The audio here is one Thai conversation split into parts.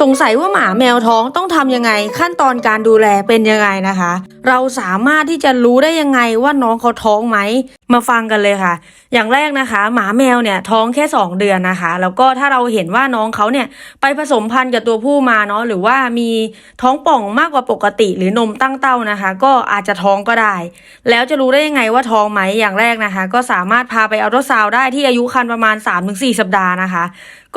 สงสัยว่าหมาแมวท้องต้องทำยังไง ขั้นตอนการดูแลเป็นยังไงนะคะ เราสามารถที่จะรู้ได้ยังไงว่าน้องเขาท้องไหมมาฟังกันเลยค่ะ อย่างแรกนะคะ หมาแมวเนี่ยท้องแค่ 2 เดือนนะคะ แล้วก็ถ้าเราเห็นว่าน้องเขาเนี่ยไปผสมพันธุ์กับตัวผู้มาเนาะหรือว่ามีท้องป่องมากกว่าปกติ หรือนมตั้งเต้านะคะ ก็อาจจะท้องก็ได้ แล้วจะรู้ได้ยังไงว่าท้องไหมอย่างแรกนะคะ ก็สามารถพาไปอัลตราซาวได้ที่อายุครรภ์ประมาณ 3-4 สัปดาห์นะคะ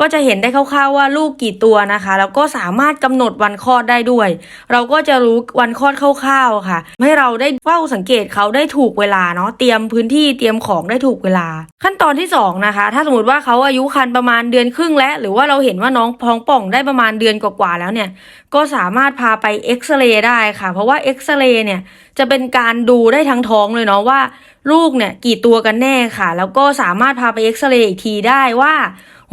ก็จะเห็นได้คร่าวๆว่าลูกกี่ตัวนะคะ แล้วก็สามารถกำหนดวันคลอดได้ด้วย เราก็จะรู้วันคลอดคร่าวๆค่ะ ให้เราได้เฝ้าสังเกตเขาได้ถูกเวลาเนาะเตรียมพื้นที่เตรียมของได้ถูกเวลา ขั้นตอนที่สองนะคะ ถ้าสมมติว่าเขาอายุครรภ์ประมาณเดือนครึ่งแล้ว หรือว่าเราเห็นว่าน้องพองป่องได้ประมาณเดือนกว่าๆแล้วเนี่ย ก็สามารถพาไปเอ็กซเรย์ได้ค่ะ เพราะว่าเอ็กซเรย์เนี่ยจะเป็นการดูได้ทั้งท้องเลยเนาะว่าลูกเนี่ยกี่ตัวกันแน่ค่ะ แล้วก็สามารถพาไปเอ็กซเรย์อีกทีได้ว่า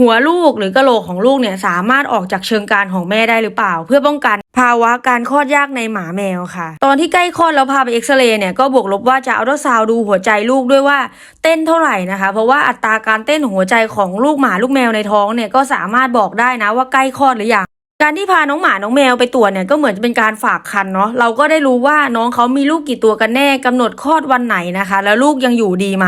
หัวลูกหรือกระโหลกของลูกเนี่ยสามารถออกจากเชิงกรานของแม่ได้หรือเปล่า เพื่อป้องกันภาวะการคลอดยากในหมาแมวค่ะ ตอนที่ใกล้คลอดแล้วพาไปเอ็กซเรย์เนี่ยก็บวกลบว่าจะเอาดอซาวด์ดูหัวใจลูกด้วยว่าเต้นเท่าไหร่นะคะ เพราะว่าอัตราการเต้นของหัวใจของลูกหมาลูกแมวในท้องเนี่ยก็สามารถบอกได้นะว่าใกล้คลอดหรือยัง การที่พาน้องหมา น้องแมวไปตรวจเนี่ยก็เหมือนจะเป็นการฝากคันเนาะ เราก็ได้รู้ว่าน้องเขามีลูกกี่ตัวกันแน่กำหนดคลอดวันไหนนะคะ แล้วลูกยังอยู่ดีไหม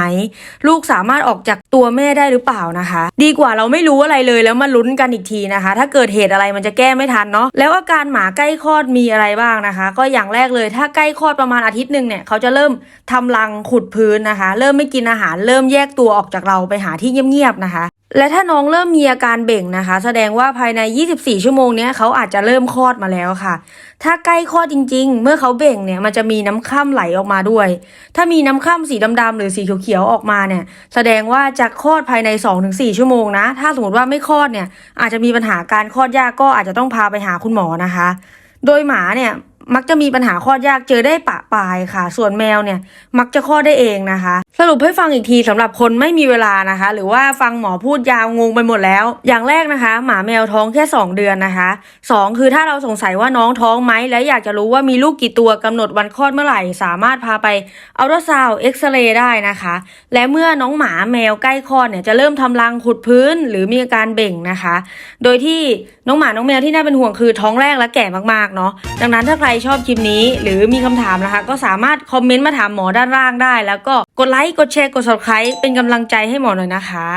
ลูกสามารถออกจากตัวแม่ได้หรือเปล่านะคะ ดีกว่าเราไม่รู้อะไรเลยแล้วมาลุ้นกันอีกทีนะคะ ถ้าเกิดเหตุอะไรมันจะแก้ไม่ทันเนาะ แล้วอาการหมาใกล้คลอดมีอะไรบ้างนะคะ ก็อย่างแรกเลยถ้าใกล้คลอดประมาณอาทิตย์หนึ่งเนี่ยเขาจะเริ่มทำรังขุดพื้นนะคะ เริ่มไม่กินอาหาร เริ่มแยกตัวออกจากเราไปหาที่เงียบๆนะคะ และถ้าน้องเริ่มมีอาการเบ่งนะคะ แสดงว่าภายใน 24 ชั่วโมงนี้เขาอาจจะเริ่มคลอดมาแล้วค่ะ ถ้าใกล้คลอดจริง ๆ เมื่อเขาเบ่งเนี่ยมันจะมีน้ำค่ำไหลออกมาด้วย ถ้ามีน้ำค่ำสีดำๆหรือสีเขียวๆออกมาเนี่ย แสดงว่าจะคลอดภายใน 2-4 ชั่วโมงนะ ถ้าสมมติว่าไม่คลอดเนี่ย อาจจะมีปัญหาการคลอดยากก็อาจจะต้องพาไปหาคุณหมอนะคะ โดยหมาเนี่ยมักจะมีปัญหาคลอดยากเจอได้ปะปลายค่ะ ส่วนแมวเนี่ย มักจะคลอดได้เองนะคะ สรุปให้ฟังอีกทีสำหรับคนไม่มีเวลานะคะ หรือว่าฟังหมอพูดยาวงงไปหมดแล้ว อย่างแรกนะคะ หมาแมวท้องแค่ 2 เดือนนะคะสองคือถ้าเราสงสัยว่าน้องท้องไหมและอยากจะรู้ว่ามีลูกกี่ตัวกำหนดวันคลอดเมื่อไหร่ สามารถพาไปอัลตราซาวเอ็กซเรย์ได้นะคะ และเมื่อน้องหมาแมวใกล้คลอดเนี่ยจะเริ่มทำรังขุดพื้นหรือมีอาการเบ่งนะคะ โดยที่น้องหมาน้องแมวที่น่าเป็นห่วงคือท้องแรกและแก่มากๆเนาะดังนั้นถ้าใครชอบคลิปนี้ หรือมีคำถามนะคะ ก็สามารถคอมเมนต์มาถามหมอด้านล่างได้ แล้วก็กดไลค์กดแชร์ กด subscribe เป็นกำลังใจให้หมอหน่อยนะคะ